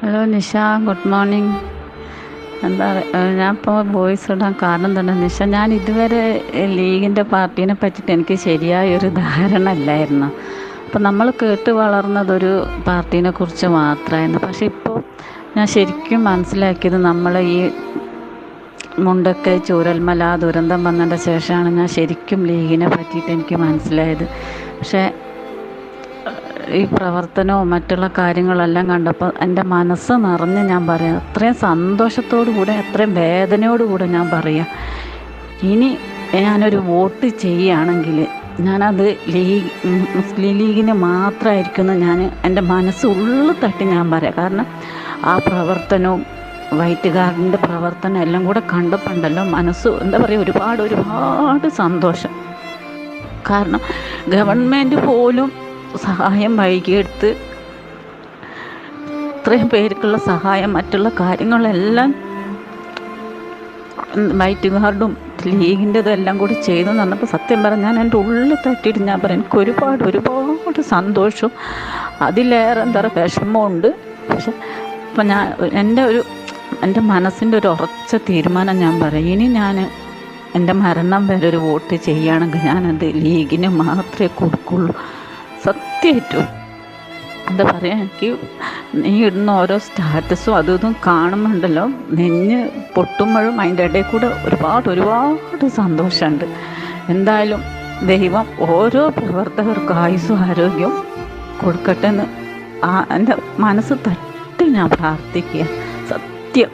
Hello Nisha good morning എന്താ ഞാൻ ഇപ്പോൾ വോയിസ് ഇടാൻ കാരണം തന്നെ നിഷ ഞാൻ ഇതുവരെ ലീഗിന്റെ പാർട്ടീനെ പറ്റിയിട്ട് എനിക്ക് ശരിയായൊരു ധാരണ അല്ലായിരുന്നു. അപ്പം നമ്മൾ കേട്ട് വളർന്നതൊരു പാർട്ടീനെ കുറിച്ച് മാത്രമായിരുന്നു പക്ഷേ ഇപ്പോൾ ഞാൻ ശരിക്കും മനസ്സിലാക്കിയത് നമ്മൾ ഈ മുണ്ടൊക്കെ ചൂരൽമല ദുരന്തം വന്നതിന്റെ ശേഷമാണ് ഞാൻ ശരിക്കും ലീഗിനെ പറ്റിയിട്ട് എനിക്ക് മനസ്സിലായത്. പക്ഷേ ഈ പ്രവർത്തനവും മറ്റുള്ള കാര്യങ്ങളെല്ലാം കണ്ടപ്പോൾ എന്റെ മനസ്സ് നിറഞ്ഞ് ഞാൻ പറയാം അത്രയും സന്തോഷത്തോടു കൂടെ അത്രയും വേദനയോടുകൂടെ ഞാൻ പറയാം ഇനി ഞാനൊരു വോട്ട് ചെയ്യുകയാണെങ്കിൽ ഞാനത് ലീഗ് മുസ്ലിം ലീഗിന് മാത്രമായിരിക്കും ഞാൻ എന്റെ മനസ്സ് ഉള്ളു തട്ടി ഞാൻ പറയാം. കാരണം ആ പ്രവർത്തനവും വൈറ്റുകാരന്റെ പ്രവർത്തനം എല്ലാം കൂടെ കണ്ടപ്പോണ്ടല്ലോ മനസ്സ് എന്താ പറയുക ഒരുപാട് ഒരുപാട് സന്തോഷം. കാരണം ഗവൺമെന്റ് പോലും സഹായം വൈകിയെടുത്ത് ഇത്രയും പേർക്കുള്ള സഹായം മറ്റുള്ള കാര്യങ്ങളെല്ലാം വൈറ്റ് ഗാർഡും ലീഗിന്റെതും എല്ലാം കൂടി ചെയ്തു തന്നപ്പോൾ സത്യം പറഞ്ഞാൽ ഞാൻ എന്റെ ഉള്ളിൽ തട്ടിയിട്ട് ഞാൻ പറയാം എനിക്ക് ഒരുപാട് ഒരുപാട് സന്തോഷവും അതിലേറെ എന്താ പറയുക വിഷമമുണ്ട്. പക്ഷെ ഇപ്പം ഞാൻ എന്റെ ഒരു എന്റെ മനസ്സിന്റെ ഒരു ഉറച്ച തീരുമാനം ഞാൻ പറയും. ഇനി ഞാൻ എന്റെ മരണം വരെ ഒരു വോട്ട് ചെയ്യുകയാണെങ്കിൽ ഞാനത് ലീഗിന് മാത്രമേ കൊടുക്കുള്ളൂ. സത്യമായിട്ടും എന്താ പറയുക എനിക്ക് നീ ഇടുന്ന ഓരോ സ്റ്റാറ്റസും അതും ഇതും കാണുമ്പോണ്ടല്ലോ നെഞ്ഞ് പൊട്ടുമ്പോഴും അതിന്റെ ഇടയിൽ കൂടെ ഒരുപാട് ഒരുപാട് സന്തോഷമുണ്ട്. എന്തായാലും ദൈവം ഓരോ പ്രവർത്തകർക്കും ആയുസ്സും ആരോഗ്യവും കൊടുക്കട്ടെ എന്ന് എന്റെ മനസ്സ് തട്ടി ഞാൻ പ്രാർത്ഥിക്കുക സത്യം.